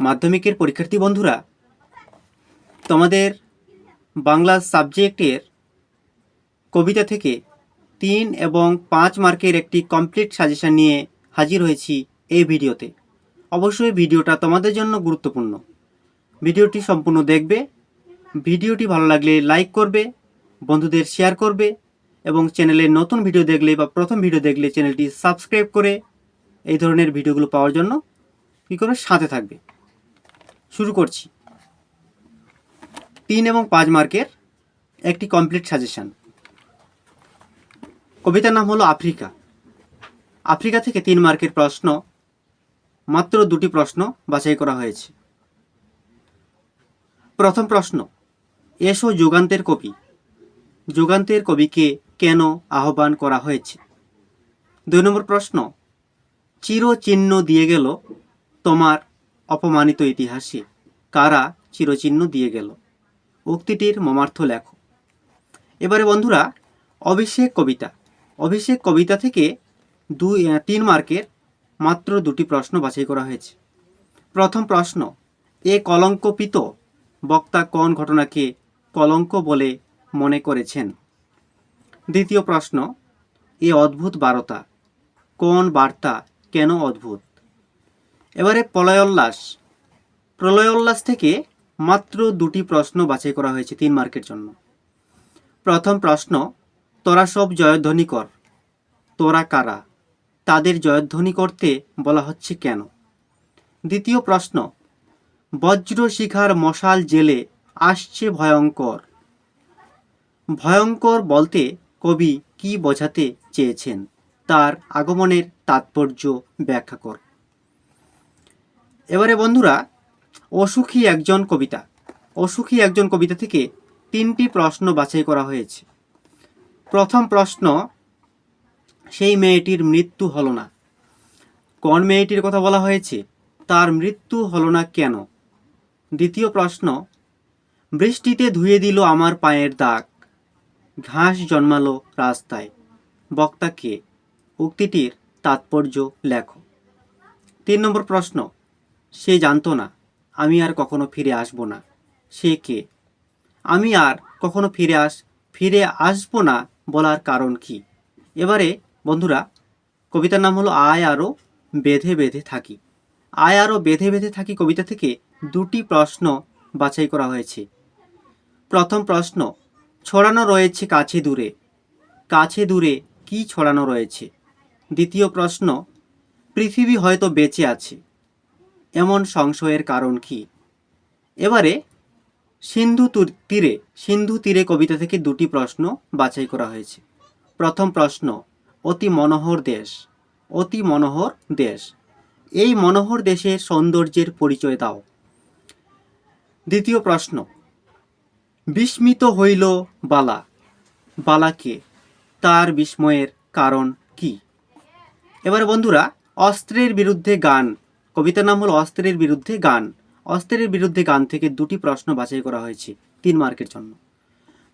মাধ্যমিকের পরীক্ষার্থী বন্ধুরা, তোমাদের বাংলা সাবজেক্টের কবিতা থেকে তিন এবং পাঁচ মার্কের একটি কমপ্লিট সাজেশান নিয়ে হাজির হয়েছি এই ভিডিওতে। অবশ্যই ভিডিওটা তোমাদের জন্য গুরুত্বপূর্ণ। ভিডিওটি সম্পূর্ণ দেখবে, ভিডিওটি ভালো লাগলে লাইক করবে, বন্ধুদের শেয়ার করবে এবং চ্যানেলে নতুন ভিডিও দেখলে বা প্রথম ভিডিও দেখলে চ্যানেলটি সাবস্ক্রাইব করে এই ধরনের ভিডিওগুলো পাওয়ার জন্য কী করে সাথে থাকবে। শুরু করছি। তিন এবং পাঁচ মার্কের একটি কমপ্লিট সাজেশন কবিতার নাম হলো আফ্রিকা। আফ্রিকা থেকে তিন মার্কের প্রশ্ন, মাত্র দুটি প্রশ্ন বাছাই করা হয়েছে। প্রথম প্রশ্ন, এসো যুগান্তের কবি। যুগান্তের কবিকে কেন আহ্বান করা হয়েছে? দুই নম্বর প্রশ্ন, চিরচিহ্ন দিয়ে গেল তোমার অপমানিত ইতিহাসে কারা চিরচিহ্ন দিয়ে গেল। উক্তিটির মমার্থ লেখো। এবারে বন্ধুরা, অভিষেক কবিতা। অভিষেক কবিতা থেকে দুই তিন মার্কের মাত্র দুটি প্রশ্ন বাছাই করা হয়েছে। প্রথম প্রশ্ন, এ কলঙ্কপিত বক্তা কোন ঘটনাকে কলঙ্ক বলে মনে করেছেন? দ্বিতীয় প্রশ্ন, এ অদ্ভুত বারতা কোন বার্তা কেন অদ্ভুত? এবারে প্রলয়োল্লাস প্রলয়োল্লাস থেকে মাত্র দুটি প্রশ্ন বাছাই করা হয়েছে তিন মার্কের জন্য। প্রথম প্রশ্ন, তোরা সব জয়ধ্বনি কর। তোরা কারা? তাদের জয়ধ্বনি করতে বলা হচ্ছে কেন? দ্বিতীয় প্রশ্ন বজ্র শিখার মশাল জেলে আসছে ভয়ঙ্কর। ভয়ঙ্কর বলতে কবি কি বোঝাতে চেয়েছেন? তার আগমনের তাৎপর্য ব্যাখ্যা কর। এবারে বন্ধুরা, অসুখী একজন কবিতা। অসুখী একজন কবিতা থেকে তিনটি প্রশ্ন বাছাই করা হয়েছে। প্রথম প্রশ্ন, সেই মেয়েটির মৃত্যু হলো না। কোন মেয়েটির কথা বলা হয়েছে? তার মৃত্যু হলো না কেন? দ্বিতীয় প্রশ্ন, বৃষ্টিতে ধুয়ে দিল আমার পায়ের দাগ। ঘাস জন্মালো রাস্তায়। বক্তা কে? উক্তিটির তাৎপর্য লেখো। তিন নম্বর প্রশ্ন সে জানতো না, আমি আর কখনো ফিরে আসব না। সে কে? আমি আর কখনো ফিরে আস, ফিরে আসব না বলার কারণ কি? এবারে বন্ধুরা, কবিতার নাম হলো আয় আরও বেঁধে বেঁধে থাকি। আয় আরও বেঁধে বেঁধে থাকি কবিতা থেকে দুটি প্রশ্ন বাছাই করা হয়েছে। প্রথম প্রশ্ন, ছড়ানো রয়েছে কাছে দূরে। কাছে দূরে কি ছড়ানো রয়েছে? দ্বিতীয় প্রশ্ন, পৃথিবী হয়তো বেঁচে আছে। এমন সংশয়ের কারণ কি? এবারে, সিন্ধু তীরে সিন্ধু তীরে কবিতা থেকে দুটি প্রশ্ন বাছাই করা হয়েছে। প্রথম প্রশ্ন, অতি মনোহর দেশ, অতি মনোহর দেশ। এই মনোহর দেশের সৌন্দর্যের পরিচয় দাও। দ্বিতীয় প্রশ্ন, বিস্মিত হইল বালা। বালাকে তার বিস্ময়ের কারণ কি? এবার বন্ধুরা, অস্ত্রের বিরুদ্ধে গান। কবিতার নাম হলো অস্ত্রের বিরুদ্ধে গান। অস্ত্রের বিরুদ্ধে গান থেকে দুটি প্রশ্ন বাছাই করা হয়েছে, তিন মার্কের জন্য।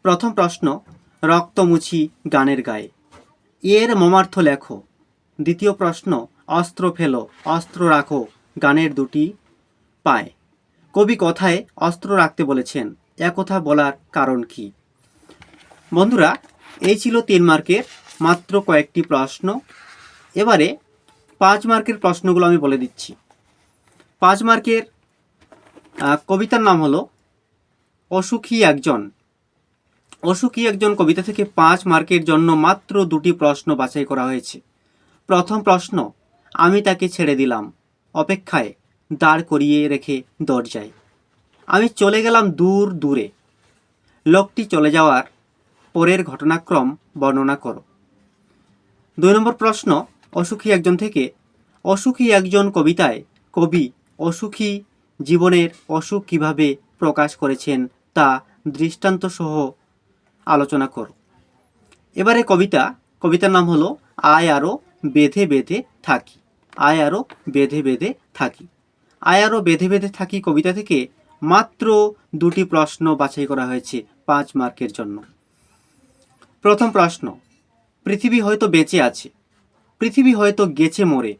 প্রথম প্রশ্ন, রক্তমুছি গানের গায়ে। এর মমার্থ লেখো। দ্বিতীয় প্রশ্ন, অস্ত্র ফেলো, অস্ত্র রাখো, গানের দুটি পায়। কবি কথায় অস্ত্র রাখতে বলেছেন, একথা বলার কারণ কি? বন্ধুরা, এই ছিল তিন মার্কের মাত্র কয়েকটি প্রশ্ন। এবারে পাঁচ মার্কের প্রশ্নগুলো আমি বলে দিচ্ছি। পাঁচ মার্কের কবিতার নাম হলো অসুখী একজন। অসুখী একজন কবিতা থেকে পাঁচ মার্কের জন্য মাত্র দুটি প্রশ্ন বাছাই করা হয়েছে। প্রথম প্রশ্ন, আমি তাকে ছেড়ে দিলাম। অপেক্ষায় দাঁড় করিয়ে রেখে দরজায়। আমি চলে গেলাম দূর দূরে। লোকটি চলে যাওয়ার পরের ঘটনাক্রম বর্ণনা করো। দুই নম্বর প্রশ্ন, অসুখী একজন থেকে অসুখী একজন কবিতায় কবি অসুখী জীবনের অসুখ কীভাবে প্রকাশ করেছেন তা দৃষ্টান্ত সহ আলোচনা করো। এবারে কবিতা, কবিতার নাম হলো আয় আরও বেঁধে বেঁধে থাকি। আয় আরও বেঁধে বেঁধে থাকি। আয় আরও বেঁধে বেঁধে থাকি কবিতা থেকে মাত্র দুটি প্রশ্ন বাছাই করা হয়েছে পাঁচ মার্কের জন্য। প্রথম প্রশ্ন, পৃথিবী হয়তো বেঁচে আছে, পৃথিবী হয়তো গেছে মরে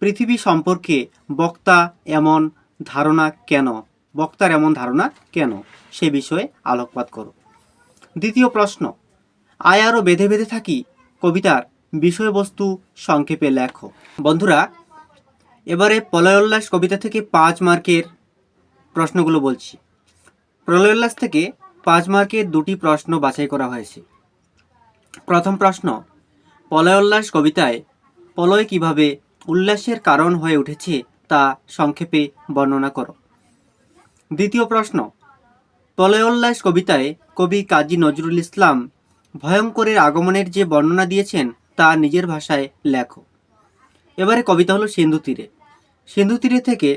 পৃথিবী সম্পর্কে বক্তা এমন ধারণা কেন? বক্তার এমন ধারণা কেন? সে বিষয়ে আলোকপাত করো। দ্বিতীয় প্রশ্ন আয়ারও বেঁধে বেঁধে থাকি? কবিতার বিষয়বস্তু সংক্ষেপে লেখো। বন্ধুরা, এবারে প্রলয়োল্লাস কবিতা থেকে পাঁচ মার্কের প্রশ্নগুলো বলছি। প্রলয়োল্লাস থেকে পাঁচ মার্কের দুটি প্রশ্ন বাছাই করা হয়েছে। প্রথম প্রশ্ন প্রলয়োল্লাস কবিতায় প্রলয় কীভাবে উল্লাসের কারণ হয়ে উঠেছে তা সংক্ষেপে বর্ণনা করো। দ্বিতীয় প্রশ্ন প্রলয়োল্লাস কবিতায় কবি কাজী নজরুল ইসলাম ভয়ঙ্করের আগমনের যে বর্ণনা দিয়েছেন তা নিজের ভাষায় লেখো। এবারে কবিতা হলো সিন্ধু তীরে। সিন্ধু তীরে থেকে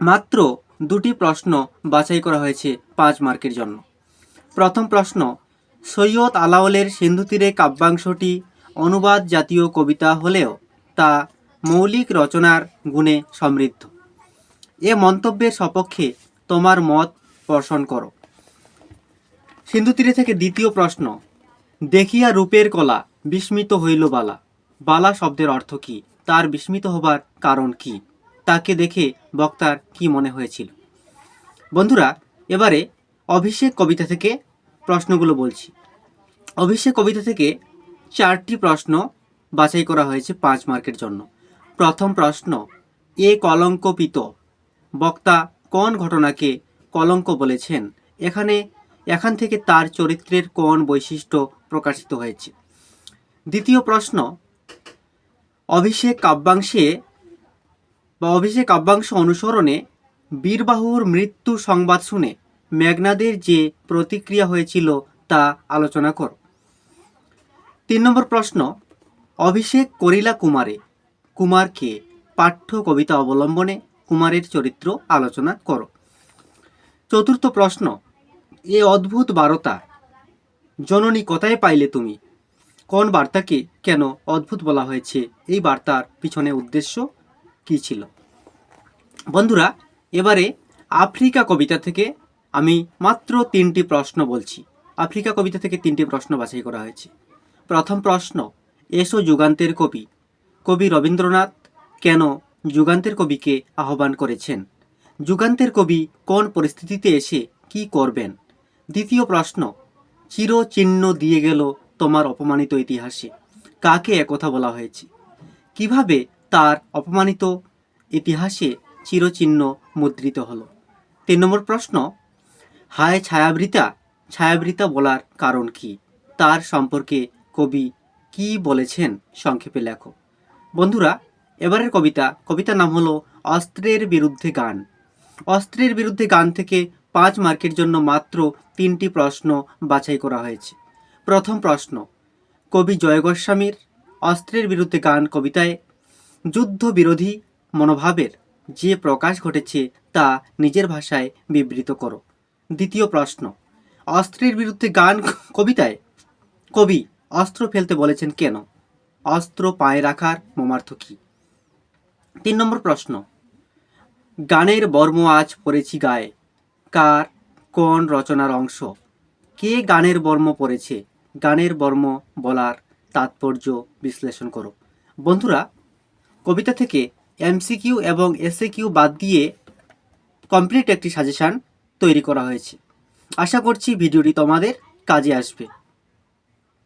মাত্র দুটি প্রশ্ন বাছাই করা হয়েছে পাঁচ মার্কের জন্য। প্রথম প্রশ্ন, সৈয়দ আলাওলের সিন্ধু তীরে কাব্যাংশটি অনুবাদ জাতীয় কবিতা হলেও তা মৌলিক রচনার গুণে সমৃদ্ধ। এ মন্তব্যের সপক্ষে তোমার মত পোষণ করো। সিন্ধু তীরে থেকে দ্বিতীয় প্রশ্ন, দেখিয়া রূপের কলা বিস্মিত হইল বালা। বালা শব্দের অর্থ কী? তার বিস্মিত হবার কারণ কি? তাকে দেখে বক্তার কি মনে হয়েছিল? বন্ধুরা, এবারে অভিষেক কবিতা থেকে প্রশ্নগুলো বলছি। অভিষেক কবিতা থেকে চারটি প্রশ্ন বাছাই করা হয়েছে পাঁচ মার্কের জন্য। প্রথম প্রশ্ন, এ কলঙ্কপিত? বক্তা কোন ঘটনাকে কলঙ্ক বলেছেন? এখানে, এখান থেকে তার চরিত্রের কোন বৈশিষ্ট্য প্রকাশিত হয়েছে? দ্বিতীয় প্রশ্ন, অভিষেক কাব্যাংশে বা অভিষেক কাব্যাংশ অনুসরণে বীরবাহুর মৃত্যু সংবাদ শুনে মেঘনাদের যে প্রতিক্রিয়া হয়েছিল তা আলোচনা কর। তিন নম্বর প্রশ্ন অভিষেক করিলা কুমারে, কুমারকে পাঠ্য কবিতা অবলম্বনে কুমারের চরিত্র আলোচনা করো। চতুর্থ প্রশ্ন, এ অদ্ভুত বার্তা, জননী কথায় পাইলে তুমি? কোন বার্তাকে কেন অদ্ভুত বলা হয়েছে? এই বার্তার পিছনে উদ্দেশ্য কী ছিল? বন্ধুরা, এবারে আফ্রিকা কবিতা থেকে আমি মাত্র তিনটি প্রশ্ন বলছি। আফ্রিকা কবিতা থেকে তিনটি প্রশ্ন বাছাই করা হয়েছে। প্রথম প্রশ্ন এসো যুগান্তের কবি। কবি রবীন্দ্রনাথ কেন যুগান্তের কবিকে আহ্বান করেছেন? যুগান্তের কবি কোন পরিস্থিতিতে এসে কি করবেন? দ্বিতীয় প্রশ্ন, চিরচিহ্ন দিয়ে গেল তোমার অপমানিত ইতিহাসে। কাকে একথা বলা হয়েছে? কীভাবে তার অপমানিত ইতিহাসে চিরচিহ্ন মুদ্রিত হলো? তিন নম্বর প্রশ্ন, হায় ছায়াবৃতা ছায়াবৃতা বলার কারণ কি? তার সম্পর্কে কবি কি বলেছেন সংক্ষেপে লেখো বন্ধুরা, এবারের কবিতা, কবিতার নাম হলো অস্ত্রের বিরুদ্ধে গান। অস্ত্রের বিরুদ্ধে গান থেকে পাঁচ মার্কের জন্য মাত্র তিনটি প্রশ্ন বাছাই করা হয়েছে। প্রথম প্রশ্ন, কবি জয় গোস্বামীর অস্ত্রের বিরুদ্ধে গান কবিতায় যুদ্ধ বিরোধী মনোভাবের যে প্রকাশ ঘটেছে তা নিজের ভাষায় বিবৃত করো। দ্বিতীয় প্রশ্ন, অস্ত্রের বিরুদ্ধে গান কবিতায় কবি অস্ত্র ফেলতে বলেছেন কেন? অস্ত্র পায়ে রাখার মমার্থ কী? তিন নম্বর প্রশ্ন। গানের বর্ম আজ পড়েছি গায়ে। কার, কোন রচনার অংশ? কে গানের বর্ম পড়েছে? গানের বর্ম বলার তাৎপর্য বিশ্লেষণ করো। বন্ধুরা, কবিতা থেকে এমসিকিউ এবং এসএ কিউ বাদ দিয়ে কমপ্লিট একটি সাজেশান তৈরি করা হয়েছে। আশা করছি ভিডিওটি তোমাদের কাজে আসবে।